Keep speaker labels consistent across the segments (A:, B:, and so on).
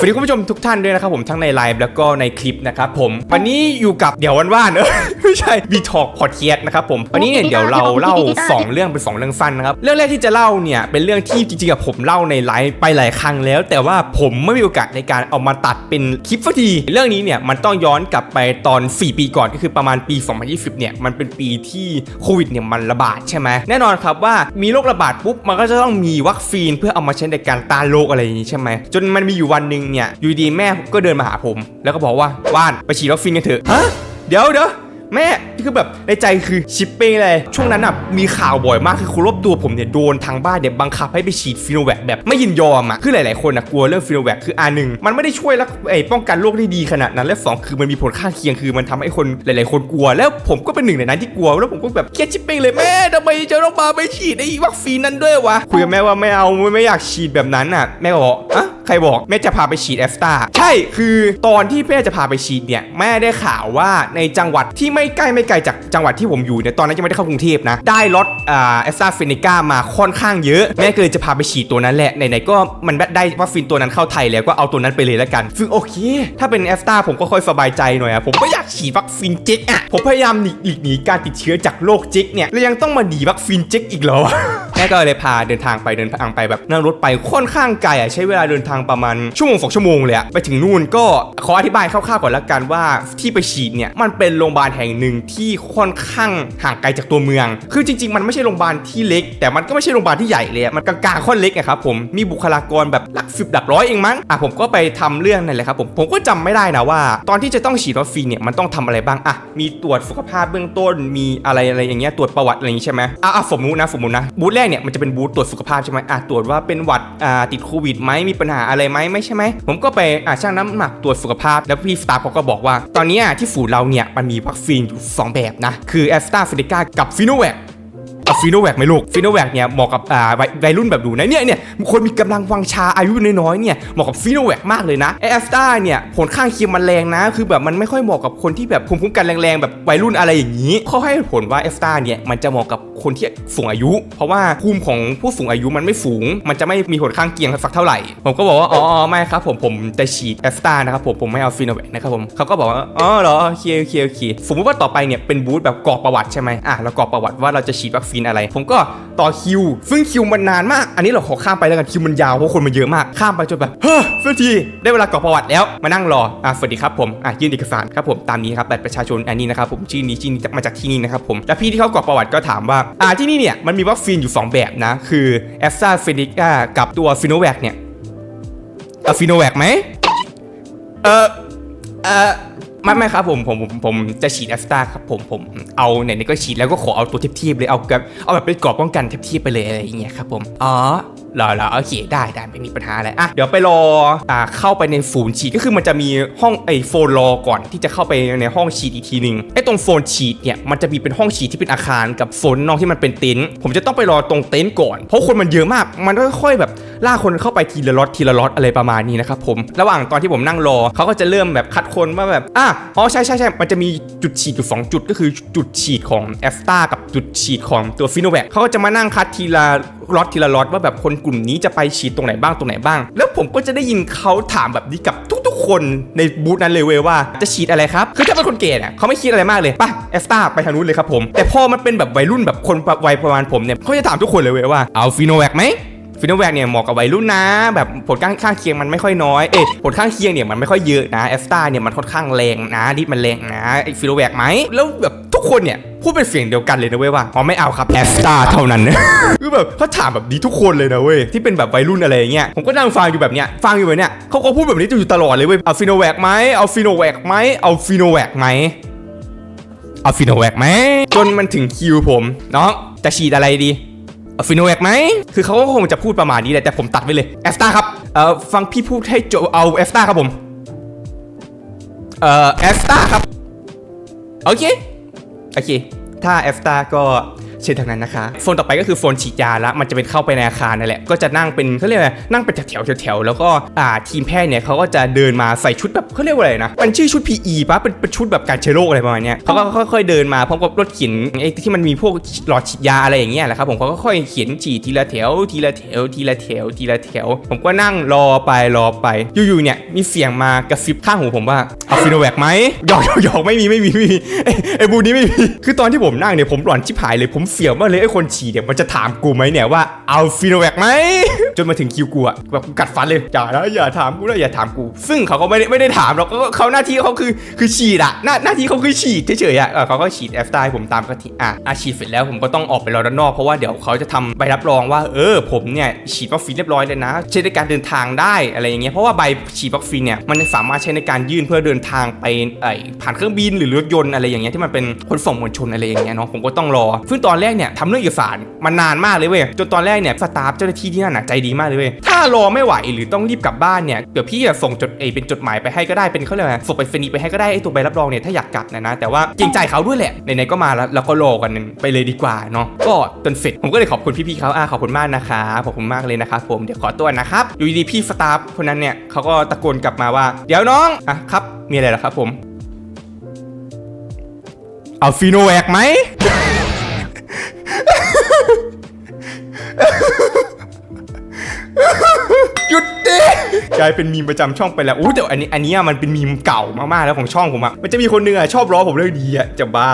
A: สวัสดีคุณผู้ชมทุกท่านด้วยนะครับผมทั้งในไลฟ์แล้วก็ในคลิปนะครับผมวันนี้อยู่กับเดี๋ยววันว่านเออไม่ใช่บีทอกพอดแคสต์นะครับผมวันนี้เนี่ยเดี๋ยวเราเล่า 2 เรื่องเป็น2เรื่องสั้นนะครับเรื่องแรกที่จะเล่าเนี่ยเป็นเรื่องที่จริงๆกับผมเล่าในไลฟ์ไปหลายครั้งแล้ว แต่ว่าผมไม่มีโอกาสในการเอามาตัดเป็นคลิปสักทีเรื่องนี้เนี่ยมันต้องย้อนกลับไปตอน 4 ปีก่อนก็คือประมาณปี 2020 เนี่ยมันเป็นปีที่โควิดเนี่ยมันระบาดใช่ไหมแน่นอนครับว่ามีโรคระบาดปุ๊บมันก็จะต้องมีวัคซีนเพื่อเอามาใช้ในการต้านโรคอะไรอย่างนี้ใช่ไหมจนมันมีอยู่วันหนึ่งเนี่ยอยู่ดีแม่ก็เดินมาหาผม แล้วก็บอกว่าว่านไปฉีดวัคซีนกันเถอะฮะเดี๋ยวเดี๋ยว แม่คือแบบในใจคือชิปเป้เลยช่วงนั้นอะมีข่าวบ่อยมากคือคนรอบตัวผมเนี่ยโดนทางบ้านเนี่ยบังคับให้ไปฉีดฟิโนแวคแบบไม่ยินยอมอะคือหลาย ๆ คนอะกลัวเรื่องฟิโนแวคคืออันหนึ่งมันไม่ได้ช่วยรักไอ้ป้องกันโรคได้ดีขนาดนั้นและสองคือมันมีผลข้างเคียงคือมันทำให้คนหลาย ๆ คนกลัว แล้วผมก็เป็นหนึ่งในนั้นที่กลัวแล้วผมก็แบบเครียดชิปเป้เลยแม่ทำไมจะต้องมาไปฉีดไอ้วัคซีนนั้นด้วยวะคุยกับแม่ว่าไม่เอาไม่อยากฉีดแบบนั้นอะแม่ก็บอกอะใครบอกแม่จะพาไปฉีดแอสตาใช่คือตอนที่แม่จะพาไปฉีดเนี่ยแม่ได้ข่าวว่าในจังหวัดที่ไม่ใกล้ไม่ไกลจากจังหวัดที่ผมอยู่เนี่ยตอนนั้นยังไม่ได้เข้ากรุงเทพนะ ได้ล็อตอ่าแอสตาเฟเนกามาค่อนข้างเยอะ แม่ก็เลยจะพาไปฉีดตัวนั้นแหละไหนๆก็มันได้วัคซีนตัวนั้นเข้าไทยแล้วก็เอาตัวนั้นไปเลยแล้วกัน ซึ่งโอเค ถ้าเป็นแอสตาผมก็ค่อยสบายใจหน่อยอะผมก็อยากฉีดวัคซีนเจ๊กอะผมพยายามหลีกหนีการติดเชื้อจากโรคเจ๊กเนี่ยแล้วยังต้องมาหนีวัคซีนเจ๊กอีกเหรอแม่ก็เลยพาเดินทางไปเดินทางไปแบบนั่งรถไปค่อนข้างไกลอะใช้เวลาเดินทางประมาณชั่วโมงสองชั่วโมงเลยอะไปถึงนู่นก็ขออธิบายคร่าวๆก่อนละกันว่าที่ไปฉีดเนี่ยมันเป็นโรงพยาบาลแห่งหนึ่งที่ค่อนข้างห่างไกลจากตัวเมือง คือจริง ๆ มันไม่ใช่โรงพยาบาลที่เล็ก แต่มันก็ไม่ใช่โรงพยาบาลที่ใหญ่เลยมันกลางๆค่อนเล็กอะครับผมมีบุคลากรแบบหลักสิบหลักร้อยเองมั้งอะผมก็ไปทำเรื่องนั่นแหละครับผมผมก็จำไม่ได้นะว่า ตอนที่จะต้องฉีดวัคซีนเนี่ยมันต้องทำอะไรบ้างอะมีตรวจสุขภาพเบื้องต้นมีอะไรอะไรอย่างเงี้ยตรวจประวัติอะไรอย่างงี้ใช่ไหมอะสมมุตินะสมมุตินะบูธแรกเนี่ยมันจะเป็นบูธตรวจสุขภาพใช่ไหมอะตรวจว่าเป็นหวัดอ่าติดโควิดไหมมีปัญหาอะไรไหมไม่ใช่ไหมผมก็ไปอะชั่งน้ำหนักตรวจสุขภาพแล้วพี่สตาฟเขาก็บอกว่า ตอนนี้ที่ฝูเราเนี่ยมันมีวัคซีนอยู่สองแบบนะ คือแอสตราเซเนกากับฟิโนแวคเอาฟีโนแวกไหมลูกฟีโนแวกเนี่ยเหมาะกับอ่าวัยรุ่นแบบดูนะเนี่ยเนี่ยคนมีกำลังวังชาอายุน้อยๆเนี่ยเหมาะกับฟีโนแวกมากเลยนะไอแอสตาเนี่ยผลข้างเคียงมันแรงนะ คือแบบมันไม่ค่อยเหมาะกับคนที่แบบภูมิคุ้มกันแรงๆแบบวัยรุ่นอะไรอย่างนี้เขาให้ผลว่าแอสตาเนี่ยมันจะเหมาะกับ คนที่สูงอายุ เพราะว่าภูมิของผู้สูงอายุมันไม่สูง มันจะไม่มีผลข้างเคียงสักเท่าไหร่ ผมก็บอกว่า อ๋อไม่ครับผมผมจะฉีดแอสตานะครับผมผมไม่เอาฟีโนแวคนะครับผมเขาก็บอกว่า อ๋อเหรอโอเคโอเคโอเคสมมติว่าต่อไปเนี่ยเป็นบูธแบบกรอกประวัติใช่ไหมอะเรากรอกประวัติว่าเราจะฉีดวัคซีนอะไร ผมก็ต่อคิว ซึ่งคิวมันนานมาก อันนี้เราขอข้ามไปแล้วกันคิวมันยาวเพราะคนมันเยอะมากข้ามไปจนแบบเฮ้ยสักทีได้เวลากรอกประวัติแล้วมานั่งรออะสวัสดีครับผมอะยื่นเอกสารครับผมตามนี้ครับบัตรประชาชนอันนี้นะครับผมชื่อนี้ชื่อนี้มาจากที่นี่นะครับผมแล้วพี่ที่เขากรอกประวัติก็ถามว่าอ่าที่นี่เนี่ยมันมีวัคซีนอยู่ 2 แบบนะ คือแอสตราเซเนกากับตัวฟิโนแวคเนี่ยเอาฟิโนแวคไหมเออเออ ไม่ไม่ครับผมผมผมผมจะฉีดแอสตราครับผมผมเอาไหนๆก็ฉีดแล้วก็ขอเอาตัวเทียบๆเลยเอาแบบเอาแบบเป็นกรอบป้องกันเทียบๆไปเลยอะไรอย่างเงี้ยครับผมอ๋อหรอหรอโอเคได้ได้ไม่มีปัญหาอะไรอะเดี๋ยวไปรออ่าเข้าไปในศูนย์ฉีดก็คือมันจะมีห้องไอโฟนรอก่อนที่จะเข้าไปในห้องฉีดอีกทีหนึ่งไอตรงโฟนฉีดเนี่ยมันจะมีเป็นห้องฉีดที่เป็นอาคารกับโซนนอกที่มันเป็นเต็นท์ผมจะต้องไปรอตรงเต็นท์ก่อน เพราะคนมันเยอะมากมันก็ค่อยแบบ ล่ากคนเข้าไปทีละล็อตทีละล็อตอะไรประมาณนี้นะครับผมระหว่างตอนที่ผมนั่งรอเขาก็จะเริ่มแบบคัดคนว่าแบบอะอ๋อใช่ใช่ใช่มันจะมีจุดฉีดอยู่สองจุดก็คือจุดฉีดของแอสตากับจุดฉีดของตัวฟิโนแวคเขาก็จะมานั่งคัดทีละล็อตทีละล็อตว่าแบบคนกลุ่มนี้จะไปฉีดตรงไหนบ้างตรงไหนบ้าง แล้วผมก็จะได้ยินเขาถามแบบนี้กับทุกๆ คนในบูธนั้นเลยเว้ยว่าจะฉีดอะไรครับคือถ้าเป็นคนเกย์เนี่ยเขาไม่คิดอะไรมากเลยไปแอสตาไปทางนู้นเลยครับผม แต่พอมันเป็นแบบวัยรุ่นแบบคนวัยประมาณผมเนี่ยเขาจะถามทุกคนเลยเว้ยว่าเอาฟิโนแวคไหม ฟิโนแวคเนี่ยเหมาะกับวัยรุ่นนะ แบบผลข้างข้างเคียงมันไม่ค่อยน้อยเอ๊ะผลข้างเคียงเนี่ยมันไม่ค่อยเยอะนะแอสตาเนี่ยมันค่อนข้างแรงนะดิมันแรงนะไอ้ฟิโนแวคไหมแล้วแบบทุกคนเนี่ยพูดเป็นเสียงเดียวกันเลยนะเว้ยว่าอ๋อไม่เอาครับแอสตาเท่านั้นคือแบบเขาถามแบบนี้ทุกคนเลยนะเว้ยที่เป็นแบบวัยรุ่นอะไรเงี้ยผมก็นั่งฟังอยู่แบบเนี้ยฟังอยู่แบบเนี้ยเขาก็พูดแบบนี้อยู่ตลอดเลยเว้ยเอาฟิโนแวคไหมเอาฟิโนแวคไหมเอาฟิโนแวคไหมเอาฟิโนแวคไหมจนมันถึงคิวผมน้องจะฉีดอะไรดี ฟิโนแวกไหม คือเขาก็คงจะพูดประมาณนี้แหละ แต่ผมตัดไปเลยแอสตาครับ เอ่อ ฟังพี่พูดให้จบเอาแอสตาครับผม เอ่อแอสตาครับ โอเค โอเค ถ้าแอสตาก็ เช่นทางนั้นนะคะ โซนต่อไปก็คือโซนฉีดยาละมันจะเป็นเข้าไปในอาคารนั่นแหละก็จะนั่งเป็นเขาเรียกอะไรนั่งเป็นแถวๆแถวๆแล้วก็อ่าทีมแพทย์เนี่ยเขาก็จะเดินมาใส่ชุดแบบเขาเรียกว่าอะไรนะมันชื่อชุด PE ปะเป็นเป็นชุดแบบการเชื้อโรคอะไรประมาณเนี้ยเขาก็ค่อยๆเดินมาพร้อมกับรถเข็นไอ้ที่มันมีพวกหลอดฉีดยาอะไรอย่างเงี้ยแหละครับผมเขาก็ค่อยเขียนฉีดทีละแถวทีละแถวทีละแถวทีละแถว ผมก็นั่งรอไปรอไป อยู่ๆเนี่ยมีเสียงมากระซิบข้างหูผมว่าเอาฟิโนแวคไหมหยอกหยอกหยอกไม่มีไม่มีไม่มีไอ้ไอ้บูนี้ไม่มีคือตอนที่ผมนั่งเนี่ยผมหลอนชิบหายเลยผมเสียวมากเลยไอ้คนฉีดเนี่ยมันจะถามกูไหมเนี่ยว่าเอาฟิโนแวคไหมจนมาถึงคิวกูอะแบบกูกัดฟันเลยอย่านะอย่าถามกูนะอย่าถามกู ซึ่งเขาก็ไม่ได้ไม่ได้ถามหรอกก็เขาหน้าที่เขาคือคือฉีดอะหน้าหน้าที่เขาคือฉีดเฉยๆอะเขาก็ฉีดแอฟตาให้ผมตามกติอะอะฉีดเสร็จแล้วผมก็ต้องออกไปรอด้านนอกเพราะว่าเดี๋ยวเขาจะทำใบรับรองว่าเออผมเนี่ยฉีดวัคซีนเรียบร้อยเลยนะใช้ในการเดินทางได้อะไรอย่างเงี้ยเพราะว่าใบฉีดวัคซีนเนี่ยมันสามารถใช้ในการยื่นเพื่อเดินทางไปไอผ่านเครื่องบินหรือรถยนต์อะไรอย่างเงี้ยที่มันเป็นขนส่งมวลชนอะไรอย่างเงี้ยเนาะผมก็ต้องรอซึ่งตอนแรกเนี่ยทำเรื่องเอกสารมันานมากเลยเว้ยจนตอนแรกเนี่ยสตาฟเจ้าหน้าที่ที่นั่นน่ะใจดีมากเลยเว้ยถ้ารอไม่ไหวหรือต้องรีบกลับบ้านเนี่ยเดี๋ยวพี่จะส่งจดเอเป็นจดหมายไปให้ก็ได้เป็นเขาเรียกว่าส่งไปเฟนีไปให้ก็ได้ไอตัวใบรับรองเนี่ยถ้าอยากกลับนะนะแต่ว่าเกรงใจเขาด้วยแหละไหนๆก็มาแล้วเราก็รอกันไปเลยดีกว่าเนาะก็จนเสร็จผมก็เลยขอบคุณพี่ๆเขาอะขอบคุณมากนะคะขอบคุณมากเลยนะครับผมเดี๋ยวขอตัวนะครับอยู่ดีๆพี่สตาฟคนนั้นเนี่ยเขาก็ตะโกนกลับมาว่า เดี๋ยวน้องอะครับมีอะไรหรอครับผมเอาฟีโนแวคไหม หยุดดิกลายเป็นมีมประจำช่องไปแล้วอู้แต่อันนี้อันนี้อะมันเป็นมีมเก่ามากๆแล้วของช่องผมอะมันจะมีคนหนึงอะชอบล้อผมเรื่องดีอะจะบ้า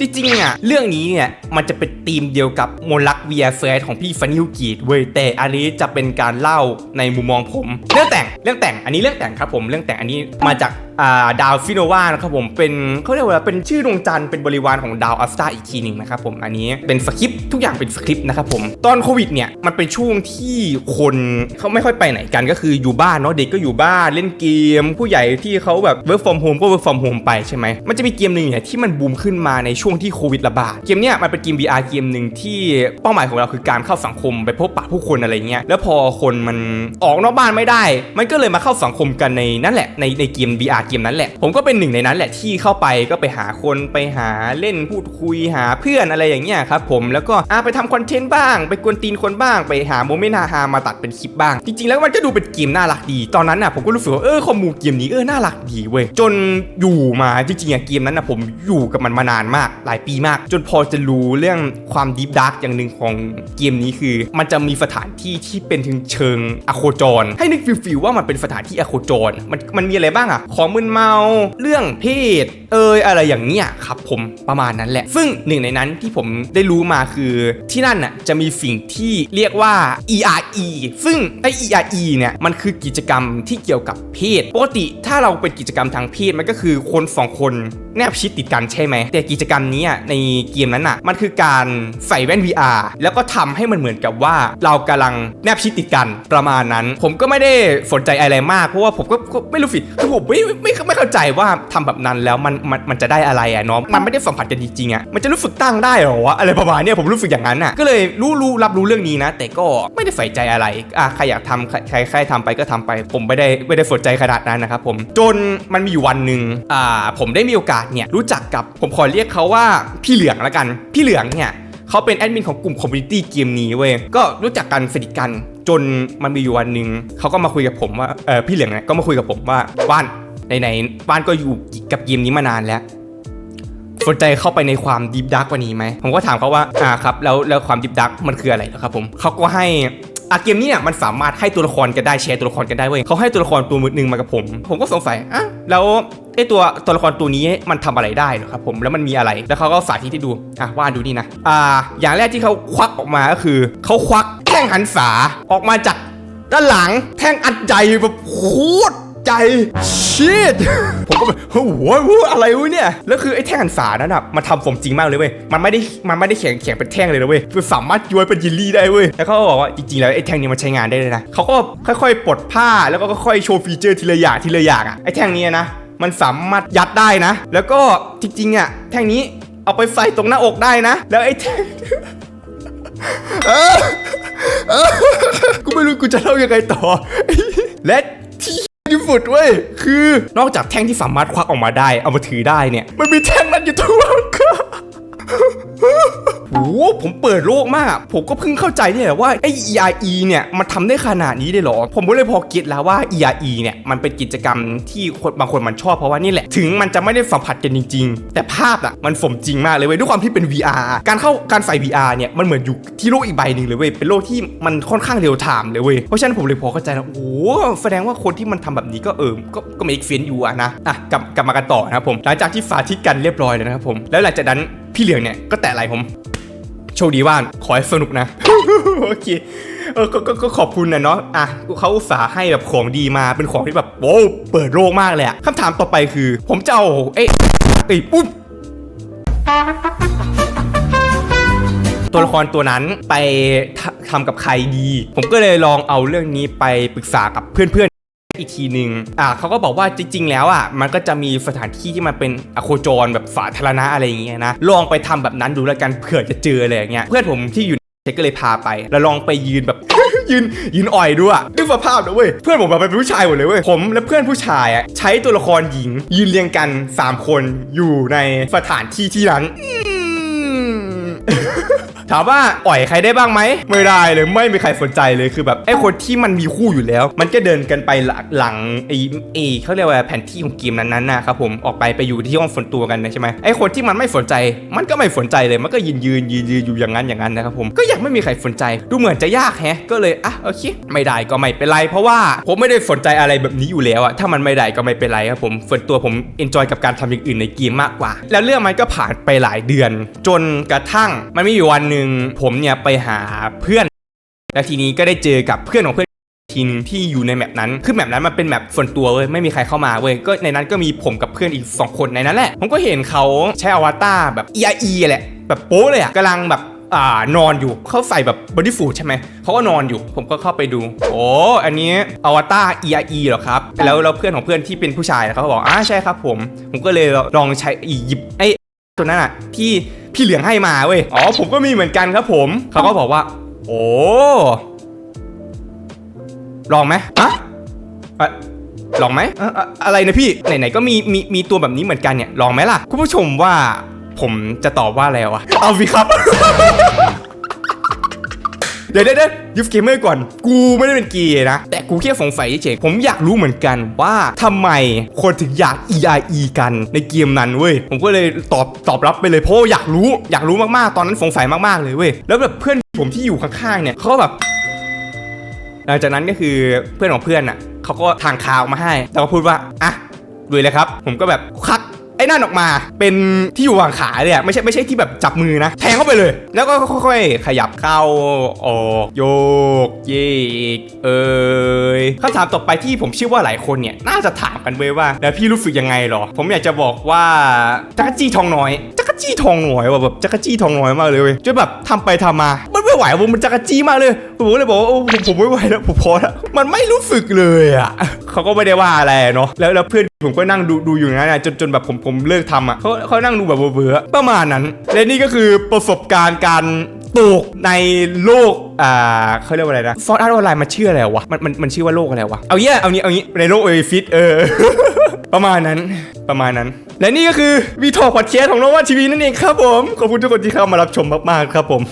A: จริงๆอะเรื่องนี้เนี่ยมันจะเป็นธีมเดียวกับโมลักเวียเฟสของพี่ฟันนิวกีดเว้ยแต่อันนี้จะเป็นการเล่าในมุมมองผม เรื่องแต่งเรื่องแต่งอันนี้เรื่องแต่งครับผมเรื่องแต่งอันนี้มาจากอ่าดาวฟิโนวานะครับผมเป็นเขาเรียกว่าเป็นชื่อดวงจันทร์เป็นบริวารของดาวอัสตาอีกทีหนึ่งนะครับผมอันนี้เป็นสคริปทุกอย่างเป็นสคริปนะครับผมตอนโควิดเนี่ยมันเป็นช่วงที่คนเขาไม่ค่อยไปไหนกันก็คืออยู่บ้านเนาะเด็กก็อยู่บ้านเล่นเกม ผู้ใหญ่ที่เขาแบบ work from home ก็ work from home ไปใช่ไหมมันจะมีเกมหนึ่งเนี่ยที่มันบูมขึ้นมาในช่วงที่โควิดระบาดเกมเนี้ยมันเป็นเกม VR เกมหนึ่งที่เป้าหมายของเราคือการเข้าสังคมไปพบปะผู้คนอะไรเงี้ยแล้วพอคนมันออกนอกบ้านไม่ได้ มันก็เลยมาเข้าสังคมกันในนั่นแหละในในเกม VR เกมนั้นแหละ ผมก็เป็นหนึ่งในนั้นแหละที่เข้าไปก็ไปหาคนไปหาเล่นพูดคุยหาเพื่อนอะไรอย่างเงี้ยครับผมแล้วก็อะไปทำคอนเทนต์บ้าง ไปกวนตีนคนบ้างไปหาโมเมนต์ฮาๆมาตัดเป็นคลิปบ้าง จริงๆ แล้วมันก็ดูเป็นเกมน่ารักดี ตอนนั้นน่ะผมก็รู้สึกว่าเออคอมมูเกมนี้เออน่ารักดีเว้ยจนอยู่มาจริงๆอะเกมนั้นน่ะผมอยู่กับมันมานานมากหลายปีมาก จนพอจะรู้เรื่องความดีฟดาร์กอย่างหนึ่งของเกมนี้คือ มันจะมีสถานที่ที่เป็นถึงเชิงอโคจร ให้นึกฟิลๆว่ามันเป็นสถานที่อโคจร มันมันมีอะไรบ้างอะของมึนเมาเรื่องเพศ เอยอะไรอย่างเนี้ยครับผมประมาณนั้นแหละ ซึ่งหนึ่งในนั้นที่ผมได้รู้มาคือที่นั่นน่ะจะมีสิ่งที่เรียกว่า ERE ซึ่งไอ ERE เนี่ยมันคือกิจกรรมที่เกี่ยวกับเพศปกติถ้าเราเป็นกิจกรรมทางเพศมันก็คือคนสองคนแนบชิดติดกันใช่ไหมแต่กิจกรรมนี้ในเกมนั้นอะมันคือการใส่แว่น VR แล้วก็ทำให้มันเหมือนกับว่า เรากำลังแนบชิดติดกันประมาณนั้น ผมก็ไม่ได้สนใจอะไรมากเพราะว่าผมก็ไม่รู้สิคือผมไม่ไม่ไม่เข้าใจว่าทำแบบนั้นแล้วมันมันมันจะได้อะไรอะเนาะมันไม่ได้สัมผัสกันจริงๆอะมันจะรู้สึกตั้งได้หรอวะอะไรประมาณนี้ผมรู้สึกอย่างนั้นอะก็เลยรู้รู้รับรู้เรื่องนี้นะ แต่ก็ไม่ได้ใส่ใจอะไรอะใครอยากทำใครใครใครทำไปก็ทำไป ผมไม่ได้ไม่ได้สนใจขนาดนั้นนะครับผมจนมันมีอยู่วันหนึ่งอ่าผมได้มีโอกาสเนี่ยรู้จักกับผมขอเรียกเขาว่าพี่เหลืองละกัน พี่เหลืองเนี่ยเขาเป็นแอดมินของกลุ่มคอมมูนิตี้เกมนี้เว้ยก็รู้จักกันสนิทกันจนมันมีอยู่วันหนึ่งเขาก็มาคุยกับผมว่าเออพี่เหลืองเนี่ยก็มาคุยกับผมว่าว่านไหนๆว่านก็อยู่กับเกมนี้มานานแล้วสนใจเข้าไปในความดิฟดักกว่านี้ไหม ผมก็ถามเขาว่า อ่าครับ แล้วแล้วความดิฟดักมันคืออะไรเหรอครับผม เขาก็ให้ อะเกมนี้เนี่ยมันสามารถให้ตัวละครกันได้แชร์ตัวละครกันได้เว้ยเขาให้ตัวละครตัวมืดหนึ่งมากับผม ผมก็สงสัยอะแล้วไอ้ตัวตัวละครตัวนี้มันทำอะไรได้เหรอครับผมแล้วมันมีอะไรแล้วเขาก็สาธิตให้ดูอะว่าดูนี่นะอ่าอย่างแรกที่เขาควักออกมาก็คือเขาควักแท่งหันษาออกมาจากด้านหลังแท่งอัดใหญ่แบบโคตร ใจชิดผมก็แบบโอ้โหอะไรวะเนี่ย แล้วคือไอ้แท่งหันษานั้นอะมันทำผมจริงมากเลยเว้ย มันไม่ได้ มันไม่ได้แข็งแข็งเป็นแท่งเลยนะเว้ยคือสามารถย้วยเป็นยิลลี่ได้เว้ย แล้วเขาก็บอกว่าจริงๆแล้วไอ้แท่งนี้มันใช้งานได้เลยนะ เขาก็ค่อยๆปลดผ้าแล้วก็ค่อยๆโชว์ฟีเจอร์ทีละอย่างทีละอย่างอะ ไอ้แท่งนี้นะ มันสามารถยัดได้นะ แล้วก็จริงๆอะแท่งนี้เอาไปใส่ตรงหน้าอกได้นะ แล้วไอ้แท่งกูไม่รู้กูจะเล่ายังไงต่อและ ที่สุดเว้ย คือนอกจากแท่งที่สามารถควักออกมาได้ เอามาถือได้เนี่ย มันมีแท่งนั้นอยู่ทั่วก็โอ้โห ผมเปิดโลกมาก ผมก็เพิ่งเข้าใจเนี่ยแหละว่าไอ้ ERE เนี่ยมันทำได้ขนาดนี้ได้หรอ ผมก็เลยพอเก็ตแล้วว่า ERE เนี่ยมันเป็นกิจกรรมที่คนบางคนมันชอบเพราะว่านี่แหละ ถึงมันจะไม่ได้สัมผัสกันจริง ๆ แต่ภาพอะมันสมจริงมากเลยเว้ยด้วยความที่เป็น VR การเข้าการใส่ VR เนี่ยมันเหมือนอยู่ที่โลกอีกใบหนึ่งเลยเว้ยเป็นโลกที่มันค่อนข้างเรียลไทม์เลยเว้ยเพราะฉะนั้นผมเลยพอเข้าใจแล้วโอ้โหแสดงว่าคนที่มันทำแบบนี้ก็เออก็ก็มีเฟนอยู่อะนะอะกลับกลับมากันต่อนะครับผมหลังจากที่ฝาที่กันเรียบร้อยแล้วนะครับผมแล้วหลังจากนั้นพี่เหลืองเนี่ยก็แตะไหลผม ชคดีว่านขอให้สนุกนะ โอเคเออก็ก็ขอบคุณนะเนาะอะเขาอุตส่าห์ให้แบบของดีมาเป็นของที่แบบโว้วเปิดโลกมากเลยอะคำถามต่อไปคือ ผมจะเอาเอ้ยเอ้ยปุ๊บตัวละครตัวนั้นไปททำกับใครดี ผมก็เลยลองเอาเรื่องนี้ไปปรึกษากับเพื่อน อีกทีหนึ่งอ่าเขาก็บอกว่าจริง ๆ แล้วอะมันก็จะมีสถานที่ที่มันเป็นอโคจรแบบสาธารณะอะไรอย่างเงี้ยนะลองไปทำแบบนั้นดูแล้วกันเผื่อจะเจออะไรอย่างเงี้ยเพื่อนผมที่อยู่เช็คก็เลยพาไป แล้วลองไปยืนแบบ ยืนยืนอ่อยด้วยด้วยสภาพนะเว้ยเพื่อนผมแบบเป็นผู้ชายหมดเลยเว้ยผมและเพื่อนผู้ชายอะใช้ตัวละครหญิง ยืนเรียงกัน 3 คนอยู่ในสถานที่ที่นั้น ถามว่าอ่อยใครได้บ้างไหมไม่ได้เลยไม่มีใครสนใจเลยคือแบบไอ้คนที่มันมีคู่อยู่แล้ว มันก็เดินกันไปหลังไอ้ไอเขาเรียกว่าแผนที่ของเกมนั้นๆนะครับผมออกไปไปอยู่ที่ห้องฝนตัวกันนะใช่ไหมไอ้คนที่มันไม่สนใจ มันก็ไม่สนใจเลยมันก็ยืนยืนยืนยืนอยู่อย่างนั้นอย่างนั้นนะครับผมก็ยังไม่มีใครสนใจ ดูเหมือนจะยากแฮะ ก็เลยอะโอเคไม่ได้ก็ไม่เป็นไร เพราะว่าผมไม่ได้สนใจอะไรแบบนี้อยู่แล้วอะถ้ามันไม่ได้ก็ไม่เป็นไรครับผมส่วนตัวผมเอนจอยกับการทำอย่างอื่นในเกมมากกว่า แล้วเรื่องมันก็ผ่านไปหลายเดือน จนกระทั่งมันมีอยู่วันหนึ่งผมเนี่ยไปหาเพื่อน แล้วทีนี้ก็ได้เจอกับเพื่อนของเพื่อนทีนึงที่อยู่ในแมปนั้น คือแมปนั้นมันเป็นแมปส่วนตัวเว้ย ไม่มีใครเข้ามาเว้ย ก็ในนั้นก็มีผมกับเพื่อนอีก 2 คนในนั้นแหละ ผมก็เห็นเขาใช้อวตารแบบ EIE แหละ แบบโป๊เลยอะกำลังแบบอ่านอนอยู่เขาใส่แบบบอดี้ฟูดใช่ไหมเขาก็นอนอยู่ ผมก็เข้าไปดู โอ้อันนี้อวตาร EIE เหรอครับ แล้วแล้วเพื่อนของเพื่อนที่เป็นผู้ชายเขาบอกอ่าใช่ครับผม ผมก็เลยลองใช้อีหยิบไอ้ตัวนั้นอะที่ พี่เหลืองให้มาเว้ย อ๋อผมก็มีเหมือนกันครับผม เขาก็บอกว่า โอ้ ลองไหมอะอะลองไหมอะอะอะไรนะพี่ ไหนๆก็มีมีมีตัวแบบนี้เหมือนกันเนี่ย ลองไหมล่ะ คุณผู้ชมว่าผมจะตอบว่าอะไรวะ เอาสิครับ เดี๋ยวเดี๋ยวเดี๋ยวยูฟเกมเมอร์ก่อน กูไม่ได้เป็นเกียนะ แต่กูแค่สงสัยเฉยผมอยากรู้เหมือนกันว่าทำไมคนถึงอยาก EIE กันในเกมนั้นเว้ย ผมก็เลยตอบตอบรับไปเลยเพราะอยากรู้อยากรู้มากๆ ตอนนั้นสงสัยมากๆเลยเว้ย แล้วแบบเพื่อนผมที่อยู่ข้างๆเนี่ยเขาแบบหลังจากนั้นก็คือเพื่อนของเพื่อนอะเขาก็ทางข่าวมาให้แล้วก็พูดว่าอะดูเลยครับ ผมก็แบบคัก ไอ้นั่นออกมาเป็นที่อยู่วางขาเลยอะไม่ใช่ไม่ใช่ที่แบบจับมือนะ แทงเข้าไปเลย แล้วก็ค่อยๆ ขยับเข้าออกโยกเยกเอยคำถามต่อไปที่ผมเชื่อว่าหลายคนเนี่ยน่าจะถามกันเว้ยว่า แล้วพี่รู้สึกยังไงหรอ ผมอยากจะบอกว่าจักรจี้ทองน้อยจักรจี้ทองน้อยว่ะแบบจักรจี้ทองน้อยมากเลยเว้ยจนแบบทำไปทำมามัน ไม่ไหวว่ะมันจักรจี้มากเลยผมเลยบอกว่าโอ้ผมผมไม่ไหวแล้วผมพอแล้วมันไม่รู้สึกเลยอะเขาก็ไม่ได้ว่าอะไรเนาะแล้วแล้วเพื่อนผมก็นั่งดูดูอยู่นะจนจนแบบผมผมเลิกทำอะเขาเขานั่งดูแบบเบื่อประมาณนั้น และนี่ก็คือประสบการณ์การตกในโลก อ่าเขาเรียกว่าอะไรนะฟอร์อาร์ออนไลน์มันชื่ออะไรวะ มันมันมันชื่อว่าโลกอะไรวะ เอาเงี้ยเอางี้เอางี้ในโลกเอฟิตเออ ประมาณนั้น ประมาณนั้น และนี่ก็คือวีทอพอดแคสต์ของน้องว่าทีวีนั่นเองครับผม ขอบคุณทุกคนที่เข้ามารับชมมากๆครับผม